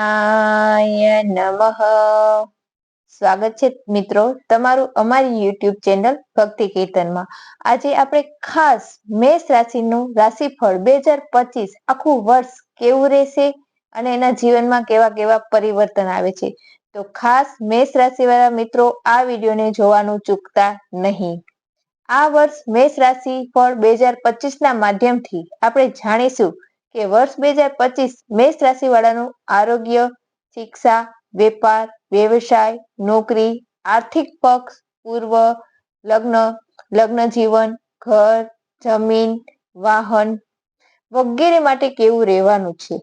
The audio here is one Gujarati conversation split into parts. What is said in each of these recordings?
આય નમઃ. સ્વાગત છે મિત્રો તમારું અમારી યુટ્યુબ ચેનલ ભક્તિ કીર્તનમાં. આજે આપણે ખાસ મેષ રાશિનું રાશિફળ બે હજાર પચીસ આખું વર્ષ કેવું રહેશે અને એના જીવનમાં કેવા કેવા પરિવર્તન આવે છે. તો ખાસ મેષ રાશિવાળા મિત્રો આ વિડીયોને જોવાનું ચૂકતા નહીં. આ વર્ષ મેષ રાશિ ફળ બે હજાર પચીસ ના માધ્યમથી આપણે જાણીશું કે વર્ષ બે હજાર પચીસ મેષ રાશિ વાળાનું આરોગ્ય, શિક્ષા, વેપાર, વ્યવસાય, નોકરી, આર્થિક પક્ષ, પૂર્વ, લગ્ન લગ્ન જીવન ઘર, જમીન, વાહન વગેરે માટે કેવું રહેવાનું છે?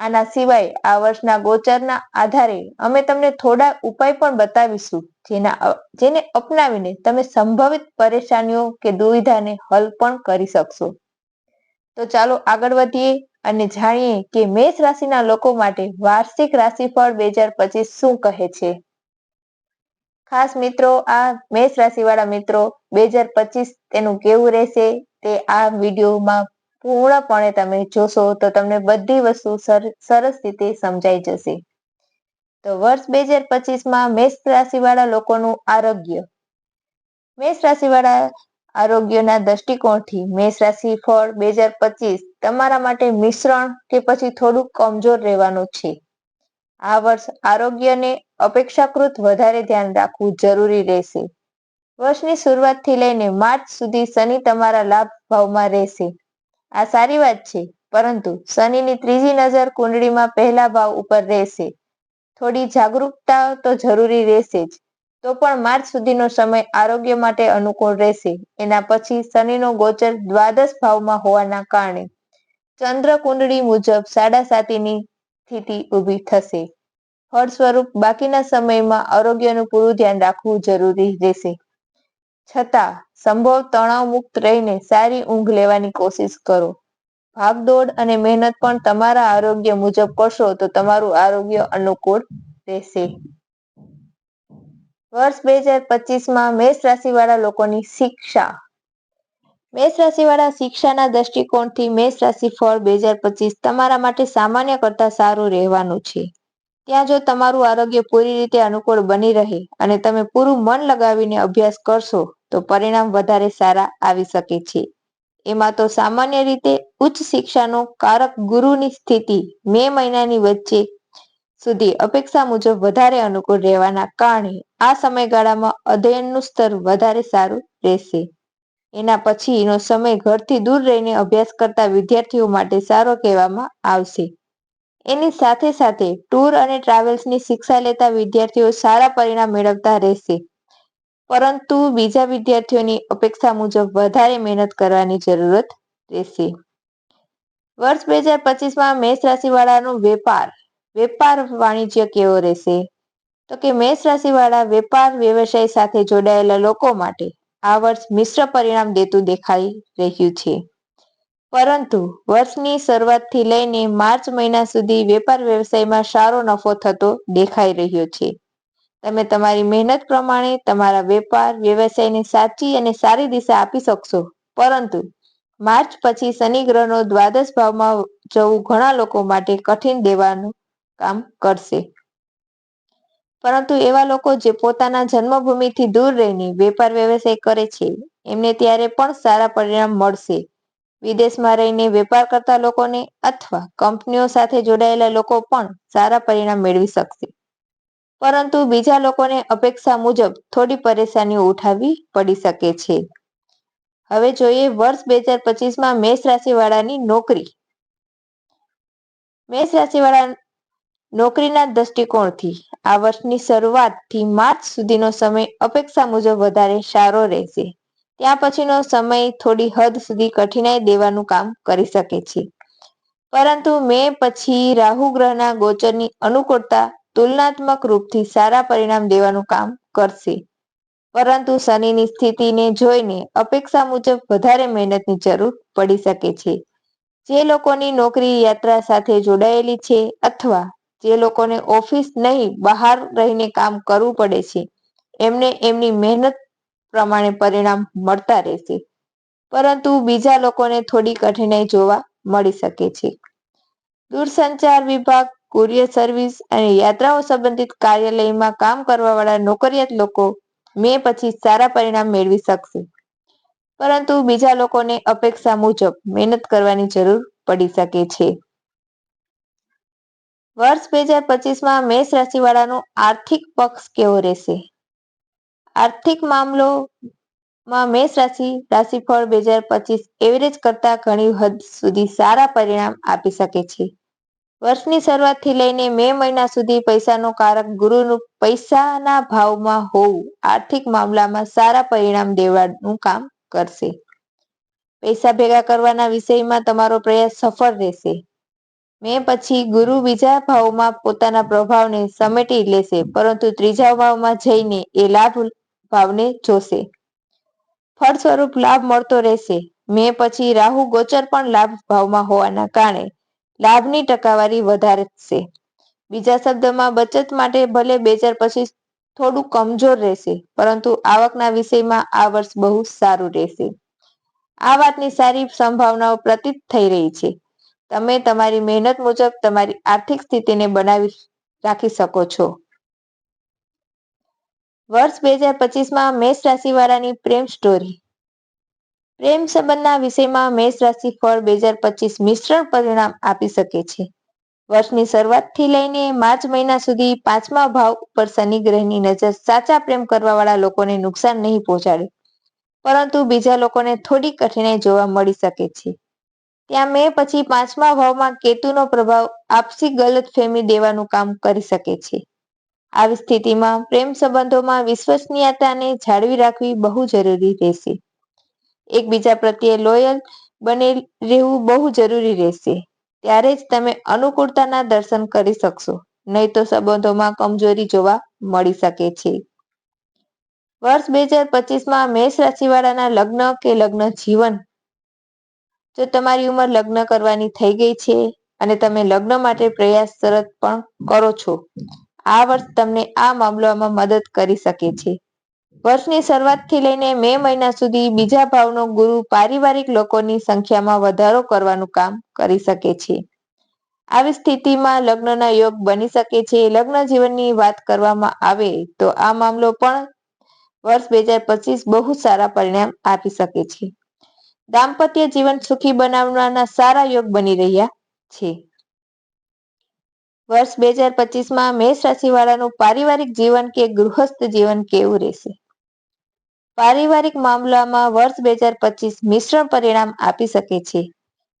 આના સિવાય આ વર્ષના ગોચરના આધારે અમે તમને થોડા ઉપાય પણ બતાવીશું જેના જેને અપનાવીને તમે સંભવિત પરેશાનીઓ કે દુવિધાને હલ પણ કરી શકશો. તો ચાલો આગળ વધીએ અને જાણીએ કે મેષ રાશિના લોકો માટે વાર્ષિક રાશિફળ બે હજાર પચીસ શું કહે છે? ખાસ મિત્રો, આ મેષ રાશિ વાળા મિત્રો, બે હજાર પચીસ તેનું કેવું રહેશે? તે આ વિડીયોમાં પૂર્ણપણે તમે જોશો તો તમને બધી વસ્તુ સરસ રીતે સમજાઈ જશે. તો વર્ષ બે હજાર પચીસમાં મેષ રાશિ વાળા લોકોનું આરોગ્ય. મેષ રાશિ વાળા આરોગ્યના દ્રષ્ટિકોણથી મેષ રાશિ ફળ બે હજાર પચીસ તમારા માટે મિશ્રણ કે પછી થોડું કમજોર રહેવાનું છે. આ વર્ષ આરોગ્યને અપેક્ષાકૃત વધારે ધ્યાન રાખવું જરૂરી રહેશે. વર્ષની શરૂઆતથી લઈને માર્ચ સુધી શનિ તમારા લાભ ભાવમાં રહેશે. આ સારી વાત છે, પરંતુ શનિની ત્રીજી નજર કુંડળીમાં પહેલા ભાવ ઉપર રહેશે. થોડી જાગૃતતા તો જરૂરી રહેશે જ. તો પણ માર્ચ સુધીનો સમય આરોગ્ય માટે અનુકૂળ રહેશે. એના પછી શનિનો ગોચર દ્વાદશ ભાવમાં હોવાના કારણે ચંદ્ર કુંડળી મુજબ સાડા સાતીની સ્થિતિ ઊભી થશે. ફળ સ્વરૂપ બાકીના સમયમાં આરોગ્યનું પૂરું ધ્યાન રાખવું જરૂરી રહેશે. છતાં સંભવ તણાવ મુક્ત રહીને સારી ઊંઘ લેવાની કોશિશ કરો. ભાગદોડ અને મહેનત પણ તમારા આરોગ્ય મુજબ કરશો તો તમારું આરોગ્ય અનુકૂળ રહેશે. વર્ષ બે હજાર પચીસમાં મેષ રાશિવાળા લોકોની શિક્ષા. મેષ રાશિવાળા શિક્ષાના દ્રષ્ટિકોણથી મેષ રાશિ ફળ બે હજાર પચીસ તમારા માટે સામાન્ય કરતા સારું રહેવાનું છે. ત્યાં જો તમારું આરોગ્ય પૂરી રીતે અનુકૂળ બની રહે અને તમે પૂરું મન લગાવીને અભ્યાસ કરશો, તો પરિણામ વધારે સારા આવી શકે છે. એમાં તો સામાન્ય રીતે ઉચ્ચ શિક્ષાનો કારક ગુરુની સ્થિતિ મે મહિનાની વચ્ચે સુધી અપેક્ષા મુજબ વધારે અનુકૂળ રહેવાના કારણે આ સમયગાળામાં અધ્યયનનું સ્તર વધારે સારું રહેશે. એના પછીનો સમય ઘરથી દૂર રહીને અભ્યાસ કરતા વિદ્યાર્થીઓ માટે સારો કહેવામાં આવશે. એની સાથે સાથે ટૂર અને ટ્રાવેલ્સની શિક્ષા લેતા વિદ્યાર્થીઓ સારા પરિણામ મેળવતા રહેશે. પરંતુ બીજા વિદ્યાર્થીઓની અપેક્ષા મુજબ વધારે મહેનત કરવાની જરૂરત રહેશે. વર્ષ બે હજાર પચીસમાં મેષ રાશિવાળાનો વેપાર વેપાર વાણિજ્ય કેવો રહેશે? તો કે મેષ રાશિવાળા વેપાર વ્યવસાય સાથે જોડાયેલા લોકો માટે આ વર્ષ મિશ્ર પરિણામ દેતું દેખાઈ રહ્યું છે. પરંતુ વર્ષની શરૂઆતથી લઈને માર્ચ મહિના સુધી વેપાર વ્યવસાયમાં સારો નફો થતો દેખાઈ રહ્યો છે. તમે તમારી મહેનત પ્રમાણે તમારા વેપાર વ્યવસાયને સાચી અને સારી દિશા આપી શકશો. પરંતુ માર્ચ પછી શનિ ગ્રહનો દ્વાદશ ભાવમાં જવું ઘણા લોકો માટે કઠિન દેવાનું કામ કરશે. પરંતુ એવા લોકો જે પોતાના જન્મભૂમિથી દૂર રહીને વેપાર વ્યવસાય કરે છે, એમને ત્યારે પણ સારા પરિણામ મળશે. વિદેશમાં રહીને વેપાર કરતા લોકોને અથવા કંપનીઓ સાથે જોડાયેલા લોકો પણ સારા પરિણામ મેળવી શકશે. પરંતુ બીજા લોકોને અપેક્ષા મુજબ થોડી પરેશાનીઓ ઉઠાવવી પડી શકે છે. હવે જોઈએ વર્ષ બે હજાર પચીસમાં મેષ રાશિવાળાની નોકરી. મેષ રાશિવાળા નોકરીના દ્રષ્ટિકોણથી આ વર્ષની શરૂઆતથી માર્ચ સુધીનો સમય અપેક્ષા મુજબ વધારે સારો રહેશે. ત્યાં પછીનો સમય થોડી હદ સુધી કઠિનાઈ દેવાનું કામ કરી શકે છે. પરંતુ મે પછી રાહુ ગ્રહના ગોચરની અનુકૂળતા તુલનાત્મક રૂપથી સારા પરિણામ દેવાનું કામ કરશે. પરંતુ શનિની સ્થિતિને જોઈને અપેક્ષા મુજબ વધારે મહેનતની જરૂર પડી શકે છે. જે લોકોની નોકરી યાત્રા સાથે જોડાયેલી છે અથવા જે લોકોને ઓફિસ નહીં, બહાર રહીને કામ કરવું પડે છે, એમને એમની મહેનત પ્રમાણે પરિણામ મળતા રહેશે. પરંતુ બીજા લોકોને થોડી કઠિનાઈ જોવા મળી શકે છે. દૂરસંચાર વિભાગ, કુરિયર સર્વિસ અને યાત્રાઓ સંબંધિત કાર્યાલયમાં કામ કરવાવાળા નોકરિયાત લોકો મે પછી સારા પરિણામ મેળવી શકશે. પરંતુ બીજા લોકોને અપેક્ષા મુજબ મહેનત કરવાની જરૂર પડી શકે છે. વર્ષ બે હજાર પચીસમાં મેષ રાશિવાળાનો આર્થિક પક્ષ કેવો રહેશે? આર્થિક મામલોમાં મેષ રાશિ રાશિફળ બે હજાર પચીસ એવરેજ કરતા ઘણી હદ સુધી સારા પરિણામ આપી શકે છે. વર્ષની શરૂઆતથી લઈને મે મહિના સુધી પૈસાનો કારક ગુરુનું પૈસાના ભાવમાં હોવું આર્થિક મામલામાં સારા પરિણામ દેવાનું કામ કરશે. પૈસા ભેગા કરવાના વિષયમાં તમારો પ્રયાસ સફળ રહેશે. મે પછી ગુરુ બીજા ભાવમાં પોતાના પ્રભાવને સમેટી લેશે, પરંતુ ત્રીજા ભાવમાં જઈને એ લાભ ભાવને જોશે. ફળ સ્વરૂપ લાભ મળતો રહેશે. મે પછી રાહુ ગોચર પણ લાભ ભાવમાં હોવાના કારણે લાભની ટકાવારી વધારશે. બીજા શબ્દમાં, બચત માટે ભલે બે હજાર પચીસ થોડું કમજોર રહેશે, પરંતુ આવકના વિષયમાં આ વર્ષ બહુ સારું રહેશે. આ વાતની સારી સંભાવનાઓ પ્રતીત થઈ રહી છે. તમે તમારી મહેનત મુજબ તમારી આર્થિક સ્થિતિને બનાવી રાખી શકો છો. વર્ષ બે હજાર પચીસમાં મેષ રાશિવાળાની પ્રેમ સ્ટોરી પ્રેમ સંબંધના વિષયમાં મેષ રાશિ ફળ બે હજાર પચીસ મિશ્રણ પરિણામ આપી શકે છે. વર્ષની શરૂઆતથી લઈને માર્ચ મહિના સુધી પાંચમા ભાવ ઉપર શનિ ગ્રહની નજર સાચા પ્રેમ કરવાવાળા લોકોને નુકસાન નહીં પહોંચાડે. પરંતુ બીજા લોકોને થોડી કઠિનાઈ જોવા મળી શકે છે. ત્યાં મે પછી પાંચમા ભાવમાં કેતુનો પ્રભાવ આપસી ગલત ફેમી દેવાનું કામ કરી શકે છે. આવી સ્થિતિમાં પ્રેમ સંબંધોમાં વિશ્વસનીયતાને જાળવી રાખવી બહુ જરૂરી રહેશે. એકબીજા પ્રત્યે લોયલ બને રહેવું બહુ જરૂરી રહેશે. ત્યારે જ તમે અનુકૂળતાના દર્શન કરી શકશો, નહીં તો સંબંધોમાં કમજોરી જોવા મળી શકે છે. વર્ષ બે હજાર પચીસમાં મેષ રાશિવાળાના લગ્ન કે લગ્ન જીવન જો તમારી ઉંમર લગ્ન કરવાની થઈ ગઈ છે અને તમે લગ્ન માટે પ્રયાસ શરત પણ કરો છો, આ વર્ષ તમને આ મામલામાં મદદ કરી શકે છે. વર્ષની શરૂઆતથી લઈને મે મહિના સુધી બીજા ભાવનો ગુરુ પારિવારિક લોકોની સંખ્યામાં વધારો કરવાનું કામ કરી શકે છે. આવી સ્થિતિમાં લગ્નના યોગ બની શકે છે. લગ્ન જીવનની વાત કરવામાં આવે તો આ મામલો પણ વર્ષ બે હજાર પચીસ બહુ સારા પરિણામ આપી શકે છે. દાંપત્ય જીવન સુખી બનાવવાના સારા યોગ બની રહ્યા છે. વર્ષ બે હજાર પચીસમાં મેષ રાશિવાળાનું પારિવારિક જીવન કે ગૃહસ્થ જીવન કેવું રહેશે? પારિવારિક મામલામાં વર્ષ બે હજાર પચીસ મિશ્રણ પરિણામ આપી શકે છે.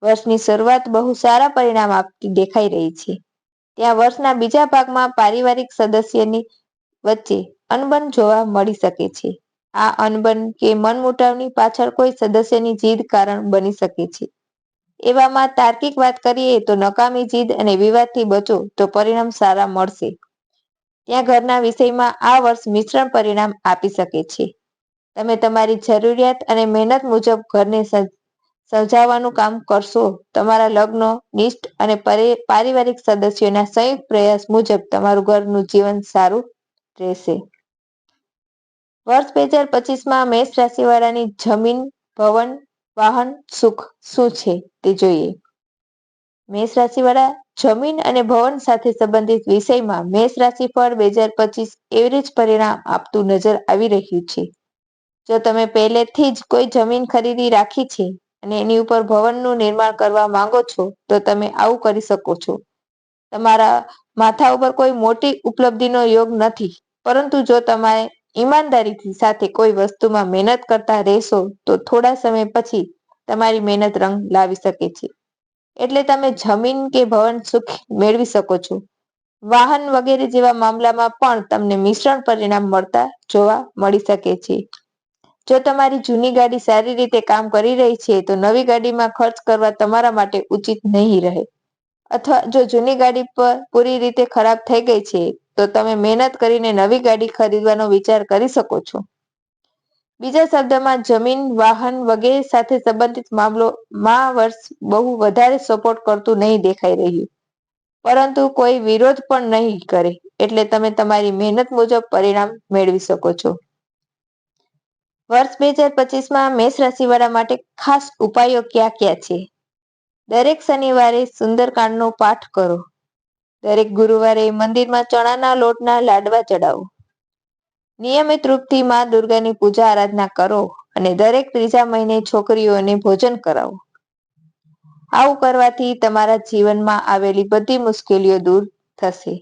વર્ષની શરૂઆત બહુ સારા પરિણામ આપતી દેખાઈ રહી છે. ત્યાં વર્ષના બીજા ભાગમાં પારિવારિક સદસ્યની વચ્ચે અનબન જોવા મળી શકે છે. આ અનબન કે મનમુટાવની પાછળ કોઈ સદસ્યની જીદ કારણ બની શકે છે. એવામાં તાર્કિક વાત કરીએ તો નકામી જીદ અને વિવાદથી બચો તો પરિણામ સારા મળશે. ત્યાં ઘરના વિષયમાં આ વર્ષ મિશ્રણ પરિણામ આપી શકે છે. તમે તમારી જરૂરિયાત અને મહેનત મુજબ ઘરને સજાવવાનું કામ કરશો. તમારા લગ્ન, નિષ્ઠ અને પારિવારિક સદસ્યોના સંયુક્ત પ્રયાસ મુજબ તમારું ઘરનું જીવન સારું રહેશે. વર્ષ બે હજાર પચીસમાં મેષ રાશિવાળાની જમીન, ભવન, વાહન, સુખ શું છે તે જોઈએ. મેષ રાશિવાળા જમીન અને ભવન સાથે સંબંધિત વિષયમાં મેષ રાશિ પર બે હજાર પચીસ એવરેજ પરિણામ આપતું નજર આવી રહ્યું છે. જો તમે પહેલેથી જ કોઈ જમીન ખરીદી રાખી છે અને એની ઉપર ભવનનું નિર્માણ કરવા માંગો છો, તો તમે આવું કરી શકો છો. તમારા માથા ઉપર કોઈ મોટી ઉપલબ્ધિનો યોગ નથી, પરંતુ જો તમારે ઈમાનદારીથી સાથે કોઈ વસ્તુમાં મહેનત કરતા રહેશો તો થોડા સમય પછી તમારી મહેનત રંગ લાવી શકે છે. એટલે તમે જમીન કે ભવન સુખ મેળવી શકો છો. વાહન વગેરે જેવા મામલામાં પણ તમને મિશ્રણ પરિણામ મળતા જોવા મળી શકે છે. જો તમારી જૂની ગાડી સારી રીતે કામ કરી રહી છે તો નવી ગાડીમાં ખર્ચ કરવા તમારા માટે ઉચિત નહીં રહે. અથવા જો જૂની ગાડી પર પૂરી રીતે ખરાબ થઈ ગઈ છે તો તમે મહેનત કરીને નવી ગાડી ખરીદવાનો વિચાર કરી શકો છો. બીજા શબ્દમાં, જમીન, વાહન વગેરે સાથે સંબંધિત મામલોમાં વર્ષ બહુ વધારે સપોર્ટ કરતું નહીં દેખાઈ રહ્યું. પરંતુ કોઈ વિરોધ પણ નહીં કરે, એટલે તમે તમારી મહેનત મુજબ પરિણામ મેળવી શકો છો. વર્ષ બે હજાર પચીસમાં મેષ રાશિવાળા માટે ખાસ ઉપાયો ક્યાં ક્યાં છે? દરેક શનિવારે સુંદરકાંડનો પાઠ કરો. દરેક ગુરુવારે મંદિરમાં ચણાના લોટના લાડવા ચડાવો. નિયમિત રૂપથી માં દુર્ગાની પૂજા આરાધના કરો અને દરેક ત્રીજા મહિને છોકરીઓને ભોજન કરાવો. આવું કરવાથી તમારા જીવનમાં આવેલી બધી મુશ્કેલીઓ દૂર થશે.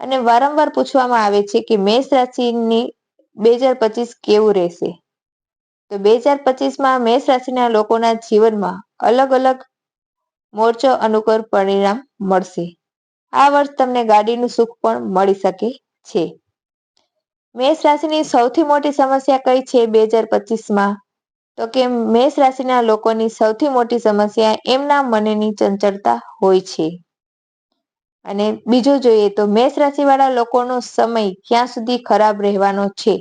અને વારંવાર પૂછવામાં આવે છે કે મેષ રાશિની બે હજાર પચીસ કેવું રહેશે? તો બે હજાર પચીસમાં મેષ રાશિના લોકોના જીવનમાં અલગ અલગ મોરચો અનુકૂળ પરિણામ મળશે. આ વર્ષ તમને ગાડીનું સુખ પણ મળી શકે છે. મેષ રાશિની સૌથી મોટી સમસ્યા કઈ છે બે હજાર પચીસમાં? તો કે મેષ રાશિના લોકોની સૌથી મોટી સમસ્યા એમના મનની ચંચળતા હોય છે. અને બીજું જોઈએ તો મેષ રાશિવાળા લોકોનો સમય ક્યાં સુધી ખરાબ રહેવાનો છે?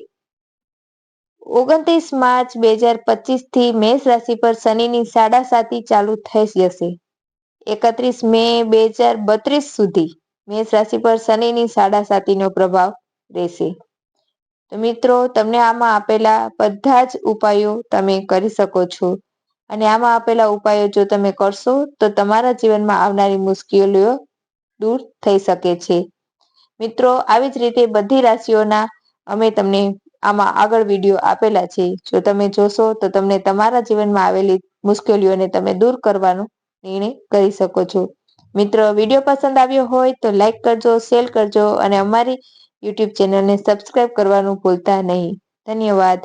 ઓગણત્રીસ માર્ચ બે હજાર પચીસથી મેષ રાશિ પર શનિની સાડા સાતી ચાલુ થઈ જશે. એકત્રીસ મે બે હજાર બત્રીસ સુધી મેષ રાશિ પર શનિની સાડા સાતીનો પ્રભાવ રહેશે. તો મિત્રો, તમને આમાં આપેલા બધા જ ઉપાયો તમે કરી શકો છો. અને આમાં આપેલા ઉપાયો જો તમે કરશો, તો તમારા જીવનમાં આવનારી મુશ્કેલીઓ દૂર થઈ શકે છે. મિત્રો, આવી જ રીતે બધી રાશિઓના અમે તમને આમાં આગળ વીડિયો આપેલા છે. જો તમે જોશો, તો તમને તમારા જીવનમાં આવેલી મુશ્કેલીઓને તમે દૂર કરવાનો નિર્ણય કરી શકો છો. મિત્રો, વીડિયો પસંદ આવ્યો હોય તો લાઈક કરજો શેર કરજો અને અમારી યુટ્યુબ ચેનલને સબસ્ક્રાઈબ કરવાનું ભૂલતા નહીં. ધન્યવાદ.